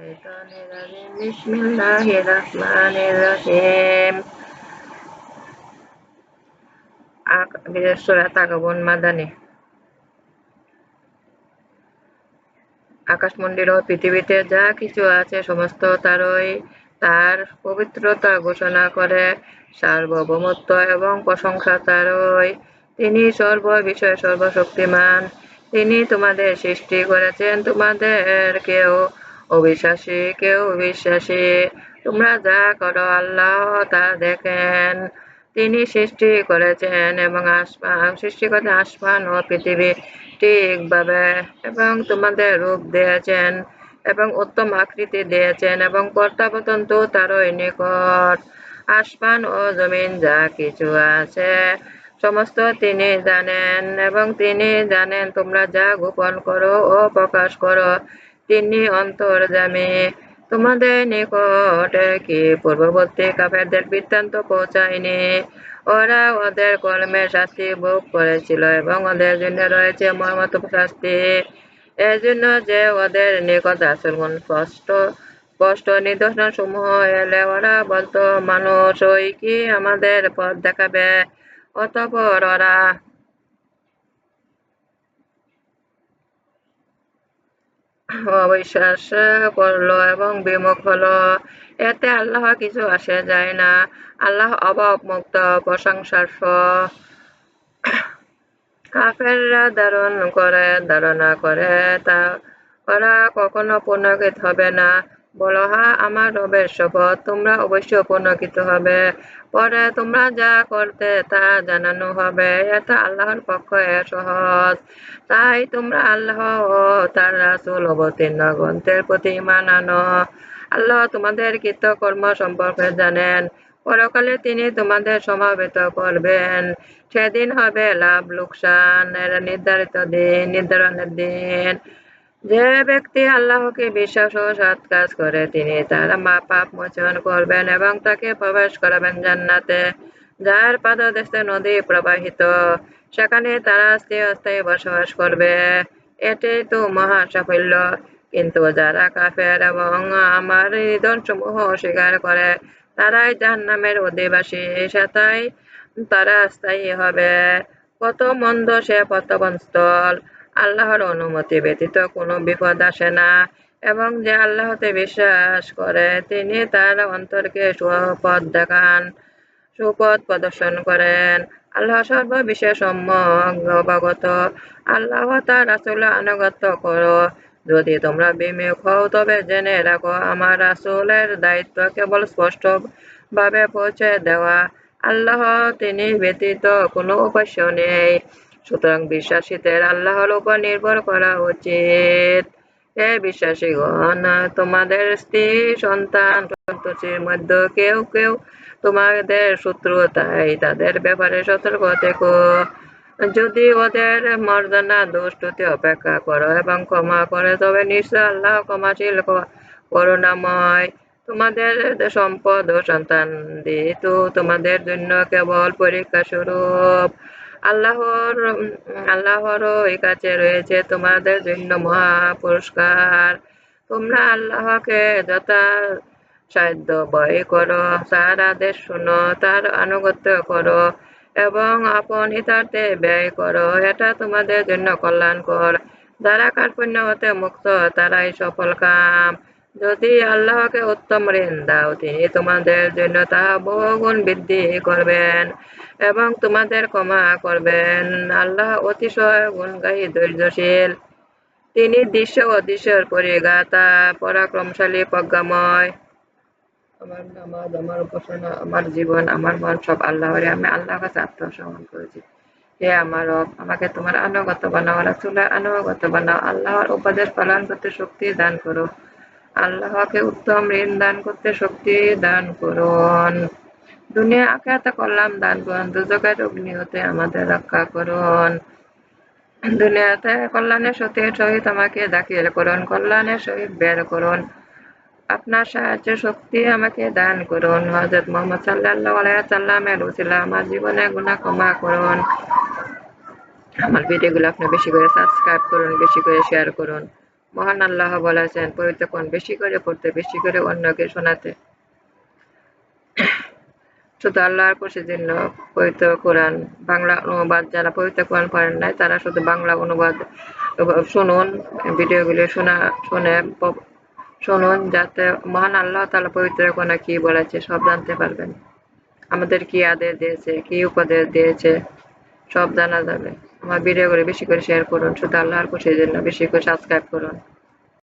الشيطان الرجيم بسم الله الرحمن الرحيم সুরা তাগাবন মাদানি আকাশমন্দির ও পৃথিবীতে যা কিছু আছে সমস্ত তারই তার পবিত্রতা ঘোষণা করে সার্বভৌমত্ব এবং প্রশংসা তারই তিনি সর্ব বিষয়ে সর্বশক্তিমান তিনি তোমাদের সৃষ্টি করেছেন তোমাদের কেউ অবিশ্বাসী, কেউ বিশ্বাসী। তোমরা যা করো, আল্লাহ তা দেখেন। তিনি সৃষ্টি করেছেন এবং আসমান, সৃষ্টি করেছেন আসমান ও পৃথিবী ঠিকভাবে এবং তোমাদের রূপ দিয়েছেন এবং উত্তম আকৃতি দিয়েছেন এবং প্রত্যাবর্তন তো তারই নিকট। আসমান ও জমিন যা কিছু আছে, সমস্ত তিনি জানেন এবং তিনি জানেন তোমরা যা গোপন করো ও প্রকাশ করো। তিনি অন্তর্জামী তোমাদের নিকটে কি পূর্ববর্তী কাফেরদের বৃত্তান্ত পৌঁছায়নি? ওরা ওদের কর্মের শাস্তি ভোগ করেছিল এবং ওদের জন্য রয়েছে মর্মত শাস্তি। এই জন্য যে ওদের নিকট আচরণ স্পষ্ট স্পষ্ট নিদর্শন সমূহ এলে ওরা বলতো, মানুষ, ওই কি আমাদের পথ দেখাবে? অতপর ওরা অবিশ্বাস করল এবং বিমুখ হলো। এতে আল্লাহ কিছু আসে যায় না। আল্লাহ অভাব মুক্ত প্রশংসার কাফেররা ধারণ করে, ধারণা করে তা ওরা কখনো পুনর্কিত হবে না। বলো, হা, আমার রবের শপথ, তোমরা অবশ্যই পুনর্কিত হবে। পরে তোমরা যা করতে তা জানানো হবে। এটা আল্লাহর পক্ষে সহজ। তাই তোমরা আল্লাহ ও তার রাসুল অবতীর্ণ, গ্রন্থের প্রতি ইমান আনো। আল্লাহ তোমাদের কৃতকর্ম সম্পর্কে জানেন। পরকালে তিনি তোমাদের সমাবেত করবেন। সেদিন হবে লাভ লোকসান নির্ধারিত দিন, নির্ধারণের দিন। যে ব্যক্তি আল্লাহকে বিশ্বাস ও সৎ কাজ করে, তিনি তার মা পাপ মোচন করবেন এবং তাকে প্রবেশ করাবেন জান্নাতে, যার পাদদেশে নদী প্রবাহিত। সেখানে তারা স্থায়ী বসবাস করবে। এটাই তো মহা সাফল্য। কিন্তু যারা কাফের এবং আমার নিধন সমূহ অস্বীকার করে, তারাই নামের অধিবাসী। সেটাই তারা স্থায়ী হবে। কত মন্দ সে পতবনস্থল আল্লাহর অনুমতি ব্যতীত কোনো বিপদ আসে না এবং যে আল্লাহতে বিশ্বাস করে, তিনি তার অন্তরকে সুপথ দেখান, সুপথ প্রদর্শন করেন। আল্লাহ সর্ববিষয়ে সম্যক, অবগত। আল্লাহ তার আসলে আনুগত্য করো। যদি তোমরা বিমুখ হও, তবে জেনে রাখো, আমার আসলের দায়িত্ব কেবল স্পষ্ট ভাবে পৌঁছে দেওয়া। আল্লাহ তিনি ব্যতীত কোনো উপাস্য নেই। সুতরাং বিশ্বাসীদের আল্লাহর উপর নির্ভর করা উচিত। হে বিশ্বাসীগণ, তোমাদের স্ত্রী, সন্তান সন্তোষীর মধ্যে কেউ কেউ তোমাদের শত্রু, তাই তাদের ব্যাপারে সতর্ক থেকো। যদি ওদের মর্যাদা, দুষ্টতে অপেক্ষা করো এবং ক্ষমা করে, তবে নিশ্চয় আল্লাহ ক্ষমাশীল করুণাময়। তোমাদের সম্পদ ও সন্তান দিত তোমাদের জন্য কেবল পরীক্ষা স্বরূপ আল্লাহর আল্লাহরও এই কাছে রয়েছে তোমাদের জন্য মহা পুরস্কার। তোমরা আল্লাহকে যথা সাধ্য ভয় করো, তার আদেশ শুনো, তার আনুগত্য করো এবং আপন হিতার্থে ব্যয় করো, এটা তোমাদের জন্য কল্যাণকর। যারা কার্পণ্য হতে মুক্ত, তারাই সফল কাম। যদি আল্লাহকে উত্তম ঋণ দাও, তিনি তোমাদের জন্য তাহা বহুগুণ বৃদ্ধি করবেন এবং তোমাদের ক্ষমা করবেন। আল্লাহ অতিশয় গুণগাহী, ধৈর্যশীল। তিনি দৃশ্য অদৃশ্যের পরিগাতা পরাক্রমশালী, প্রজ্ঞাময়। আমার নামাজ, আমার উপাসনা, আমার জীবন, আমার মন, সব আল্লাহরে আমি আল্লাহর কাছে আত্মসমর্পণ করেছি। হে আমার রব, আমাকে তোমার আনুগত বানাও, রাসুলের আনুগত বানাও। আল্লাহর উপদেশ পালন করতে শক্তি দান করো। আল্লাহকে উত্তম ঋণ দান করতে শক্তি দান করুন। দুনিয়া আখেরাতে কল্যাণ দান করুন দুজকের অগ্নি হতে আমাদের রক্ষা করুন। দুনিয়াতে কল্যাণের সত্যের সহিত আমাকে দাখিল করুন, কল্যাণের সহিত বের করুন। আপনার সাহায্য শক্তি আমাকে দান করুন। হজরত মোহাম্মদ সাল্লাহ আলাইসাল্লামের উচিলা আমার জীবনে গুণা ক্ষমা করুন। আমার ভিডিওগুলো আপনি বেশি করে সাবস্ক্রাইব করুন, বেশি করে শেয়ার করুন। মহান আল্লাহ বলেছেন, পবিত্র কোরআন বেশি করে পড়তে, বেশি করে অন্যকে শোনাতে। শুধু আল্লাহর খুশির জন্য পবিত্র কোরআন, বাংলা অনুবাদ যারা পবিত্র কোরআন পড়েন নাই, তারা শুধু বাংলা অনুবাদ, শুনুন, ভিডিওগুলি শোনা, শুনে শুনুন, যাতে মহান আল্লাহ তালা পবিত্র কোরআনে কি বলেছে, সব জানতে পারবেন। আমাদের কি আদেশ দিয়েছে, কি উপদেশ দিয়েছে, সব জানা যাবে। আমার ভিডিওগুলো বেশি করে শেয়ার করুন শুধু আল্লাহর খুশির জন্য বেশি করে সাবস্ক্রাইব করুন।